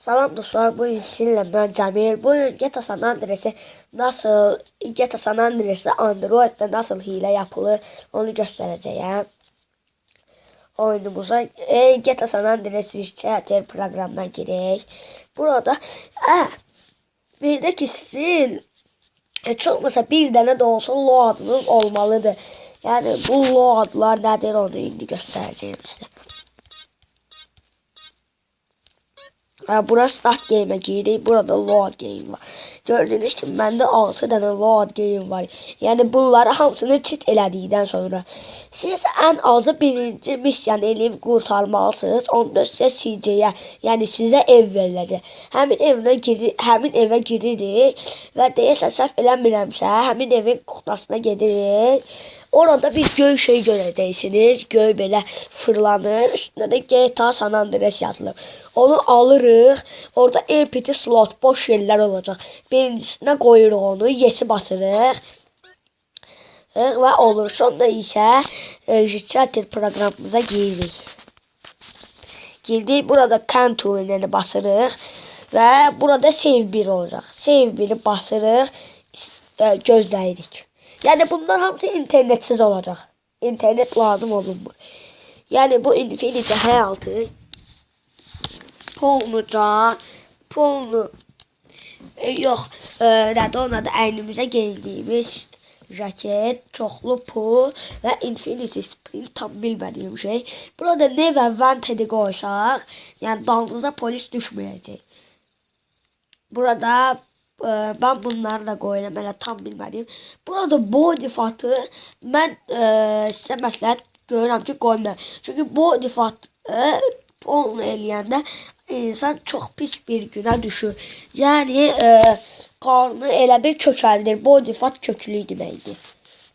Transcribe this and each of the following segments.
Salam dostlar, bu sizinle ben Cemil. Bugün GTA San Andreas'e nasıl, GTA San Andreas'te Android'de nasıl hile yapılır onu göstereceğim. Oyunumuza e, GTA San Andreas Charter programına girək. Burada e, bir de ki sizin e, çıkmasa bir tane de olsa load'ınız olmalıdır. Yani bu load'lar nedir onu indi göstereceğim size. Ha, burası start game'e girdik. Burada load game var. Gördüğünüz gibi bende 6 tane load game var. Yani bunları hamısını çit elədikdən sonra siz ən azı birinci misyanı eləyib qurtarmalısınız. Onda sizə CJ-yə, yəni sizə ev veriləcək. Həmin evə girir, həmin evə giririk və deyəsən səhv eləmirəmsə, həmin evin kuxnasına gedirik. Orada bir göy şey göreceksiniz. Göy böyle fırlanır. Üstünde de GTA San Andreas yazılır. Onu alırıq. Orada empty slot boş yerler olacak. Birincisine koyuruq onu. Yesi basırıq. Və olur. Sonra isə e, Charter proqramımıza giririk. Girdik. Burada Cantu'yu basırıq. Və burada save 1 olacaq. Save 1'i basırıq. Gözləyirik. Yani bunlar hamısı internetsiz olacak. İnternet lazım olunmur. Yani bu Infinity hayatı polnuca, polnu e, yox, e, nədir ona da əynimizə geydiyimiz jaket, çoxlu pul və Infinity Sprint tam bilmədiyim şey. Burada ne və Vanted qoysaq, yəni dalınıza polis düşməyəcək. Burada e, ben qoyuram, elə tam bilmədiyim. Burada body fatı mən e, sizə məsləhət görürəm ki, qoymayın. Çünki body fatı onu eləyəndə insan çox pis bir günə düşür. Yəni e, qarnı elə bir kökəldir. Body fat köklü deməkdir.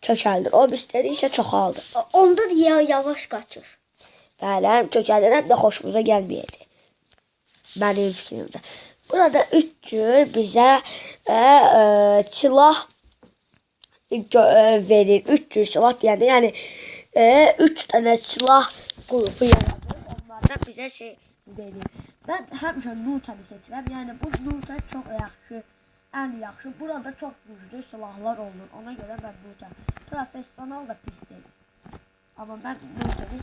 Kökəldir. O bizdə isə çoxaldır. Onda da ya yavaş kaçır. Bəli, həm kökəldir, həm də xoşumuza gəlməyəcək. Mənim fikrimdə. Burada üç cür bizə e, e, silah e, verir. Üç cür silah deyəndə, yəni e, üç dənə silah qrupu yaradır. Onlardan bizə şey verir. Mən həmişə Nutanı seçirəm. Yəni bu Nutan çox yaxşı, ən yaxşı. Burada çox güclü silahlar olur. Ona görə mən Nutan. Professional da pis deyil. Ama ben Nuter'i...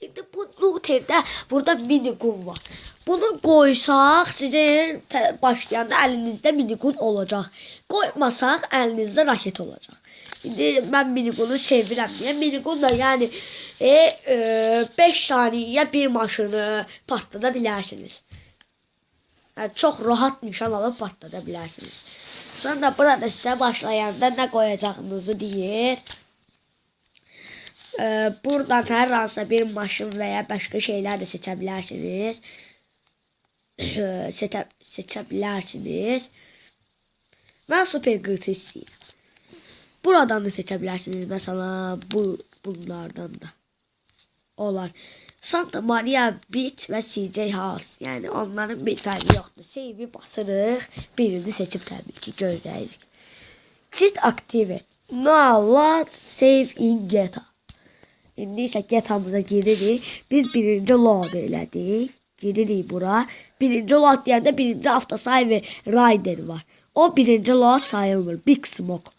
İşte bu Nuter'de burada minigun var. Bunu koysak sizin başlayanda elinizde minigun olacak. Koymasak elinizde raket olacak. Şimdi ben minigunu sevirəm diye minigun da yani 5 e, e, saniye bir maşını patlatabilirsiniz. Yani çok rahat nişan alıp patlatabilirsiniz. Sonra burada size başlayanda ne koyacağınızı deyir. Ee, buradan hər hansısa bir maşın və ya başqa şeylər də seçə bilərsiniz. Seçə, seçə bilərsiniz. Mən super qırtı istəyirəm. Buradan da seçə bilərsiniz. Məsələn, bu bunlardan da. Olar. Santa Maria Beach və CJ House. Yəni onların bir fərqi yoxdur. Save basırıq. Birini seçib təbii ki, gözləyirik. Cheat activate. Now what save in GTA. İndi isə getамıza giririk. Biz birinci load elədik. Giririk bura. Birinci load deyəndə birinci avtosay və rider var. O birinci load sayılmır. Big Smoke.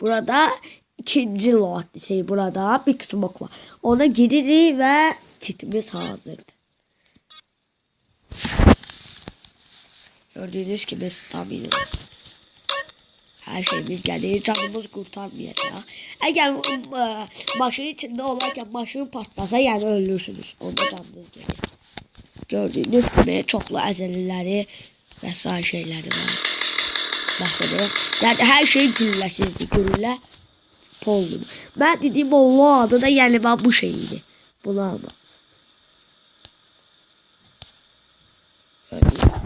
Burada ikinci load şey burada Big Smoke var. Ona giririk və çitimiz hazırdır. Gördüğünüz gibi stabil. Her şeyimiz gelir. Canımız kurtarmayacak. Eğer e, maşın içinde olarken maşın patlasa yani ölürsünüz. Onda canınız gelir. Gördüğünüz gibi çoklu əzəliləri və sair şeyləri var. Baxırıq. Yəni hər şey gülləsizdir. Güllə polludur. Mən dediyim o lo adı da yəni bax bu şey. Bunu almaz.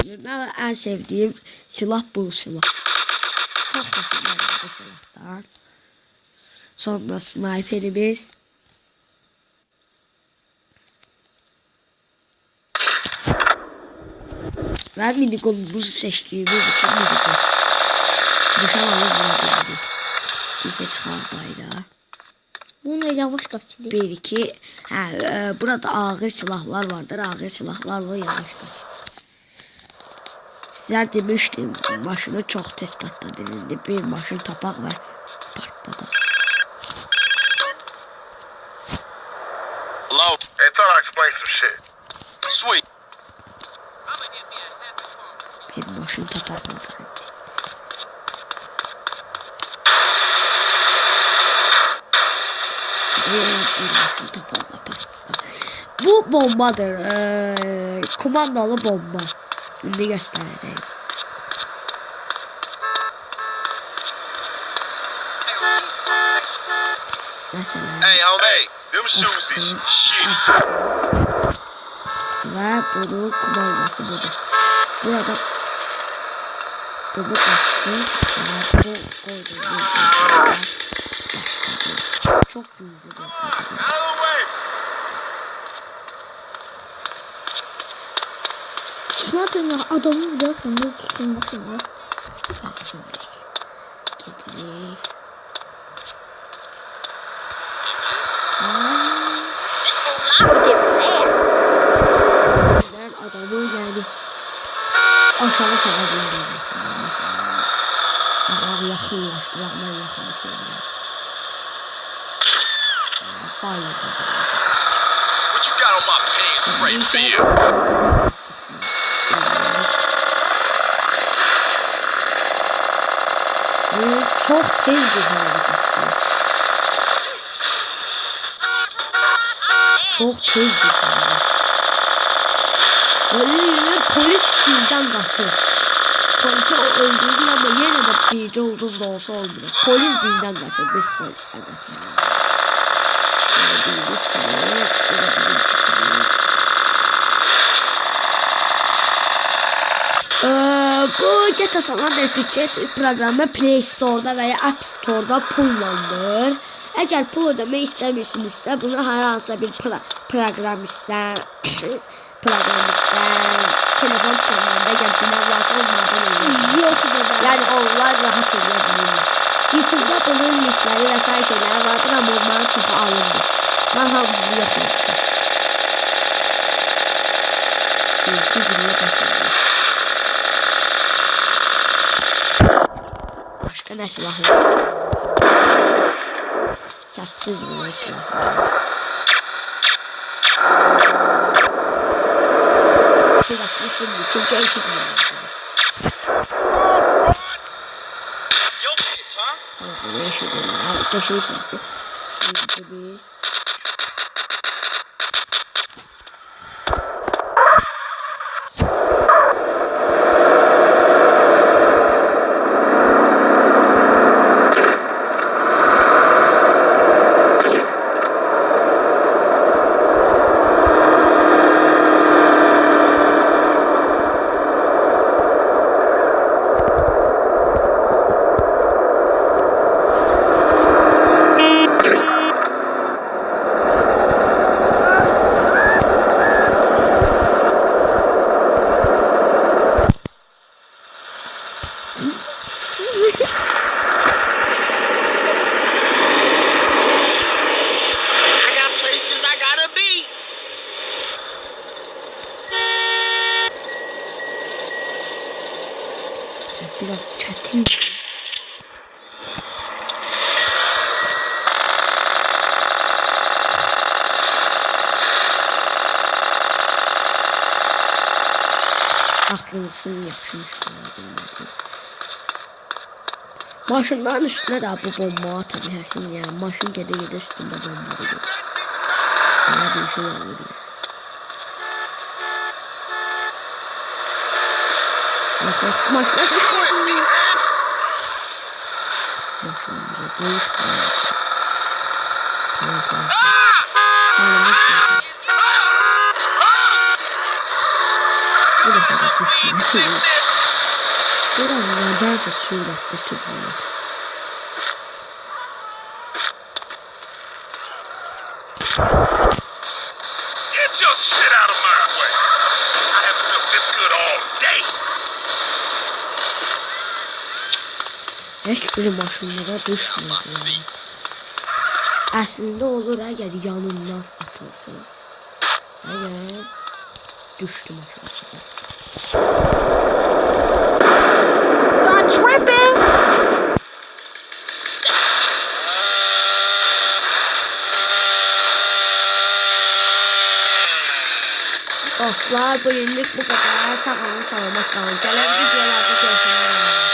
Gibi mən ən sevdiyim silah bu silah. Çok hoşuma bu silahdan. Sonra sniperimiz. Ben minigunumuzu seçtiğimiz için minigun. Düşemeyiz minigunumuzu. Bize çıkar bayrağı. Bununla yavaş kaçır. 1 2 ha, e, burada ağır silahlar vardır. Ağır silahlarla yavaş kaç. Sizler demiştim maşını çok tez patladı. Bir maşın tapak var. Patladı. Var. patladı. Bu bombadır. Ee, kumandalı bomba. Şimdi göstereceğiz. Mesela. Hey, homie. Them shoes is shit. Ve bunun kumandası budur. Burada bastı ve bu koydu. Çok way. Ne yapıyorsun ya? Adamı vuruyor sen de tutsun bakın ya. Baksın bir. Getireyim. Ben adamı yani aşağı sarabilirim. Ama yakınlaştı. Bak ben yakını seviyorum. Bayıldım. What you got on my pants straight for you? Bu çok tez bir hareket. Çok tez bir hareket. Yine polis bizden kaçıyor. Polisi o öldürdü ama yine de birce ucuz da olsa öldürür. Polis bizden kaçıyor. Biz polisten kaçıyoruz. Gördüğünüz gibi bu da bizim çıkıyoruz. Ee, bu GTA San Andreas programı Play Store'da veya App Store'da pullandır. Eğer pul ödeme istemişsinizse bunu herhangi bir pro programistten programistten telefon kullanmada yapılan varsa 那不能，你学一下，学来玩，真的没玩。喜欢二人的，玩玩五也很喜欢。对，就是你很喜欢玩。真是玩很好玩。下次你玩喜欢好。现在不是你最高兴的玩。Mi? Artık şey şimdi. Şimdi biz I got places I gotta be. biraz çetin. Aklınızın yakışmış. Maşınların üstüne de bu bomba atabilirsin ya. Maşın gede gede üstünde bomba oluyor. Öyle bir şey olur ya. Bak bak maşına düştü. Maşınımıza düştü. Tamam tamam. Tamam Biraz nedense sürekli sürekli. Get your shit out of my way. I haven't felt this good all day. Hiçbir maşınlara düşmüyor yani. Aslında olur eğer yanından atılsın. Eğer düştü maşınlara. Bu günlük bu kadar. Sağ olun, sağlamak kalın. Gelen videolarda görüşmek üzere.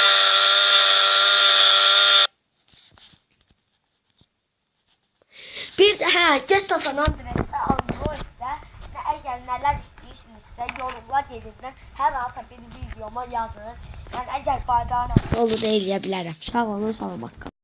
Bir de hə, Getto San Andreas'da Android'də nə əgər nələr istəyirsinizsə yorumlar yerinə hər hansı bir videoma yazın. Yəni əgər bayrağına olur eləyə bilərəm. Sağ olun, salamat qalın.